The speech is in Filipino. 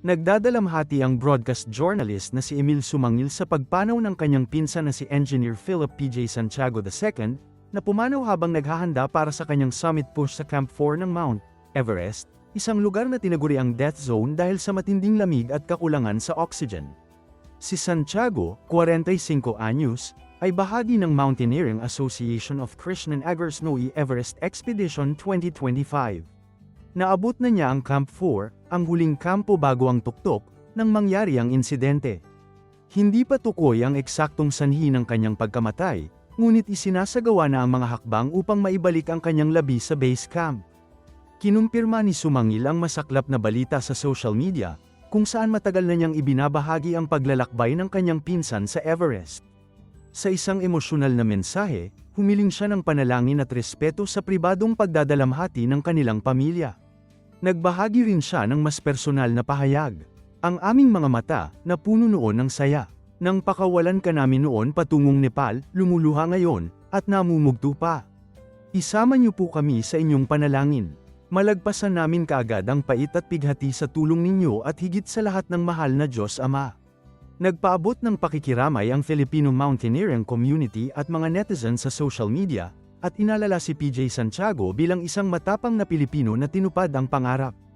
Nagdadalamhati ang broadcast journalist na si Emil Sumangil sa pagpanaw ng kanyang pinsan na si Engineer Philip P.J. Santiago II, na pumanaw habang naghahanda para sa kanyang summit push sa Camp 4 ng Mount Everest, isang lugar na tinaguri ang death zone dahil sa matinding lamig at kakulangan sa oxygen. Si Santiago, 45 anyos, ay bahagi ng Mountaineering Association of Krishnan Agersnoe Everest Expedition 2025. Naabot na niya ang Camp 4, ang huling kampo bago ang tuktok, nang mangyari ang insidente. Hindi pa tukoy ang eksaktong sanhi ng kanyang pagkamatay, ngunit isinasagawa na ang mga hakbang upang maibalik ang kanyang labi sa base camp. Kinumpirma ni Sumangil ang masaklap na balita sa social media, kung saan matagal na niyang ibinabahagi ang paglalakbay ng kanyang pinsan sa Everest. Sa isang emosyonal na mensahe, humiling siya ng panalangin at respeto sa pribadong pagdadalamhati ng kanilang pamilya. Nagbahagi rin siya ng mas personal na pahayag. Ang aming mga mata, na puno noon ng saya. Nang pakawalan ka namin noon patungong Nepal, lumuluha ngayon, at namumugto pa. Isama niyo po kami sa inyong panalangin. Malagpasan namin kaagad ang pait at pighati sa tulong ninyo at higit sa lahat ng mahal na Diyos Ama. Nagpaabot ng pakikiramay ang Filipino mountaineering community at mga netizens sa social media, at inalala si PJ Santiago bilang isang matapang na Pilipino na tinupad ang pangarap.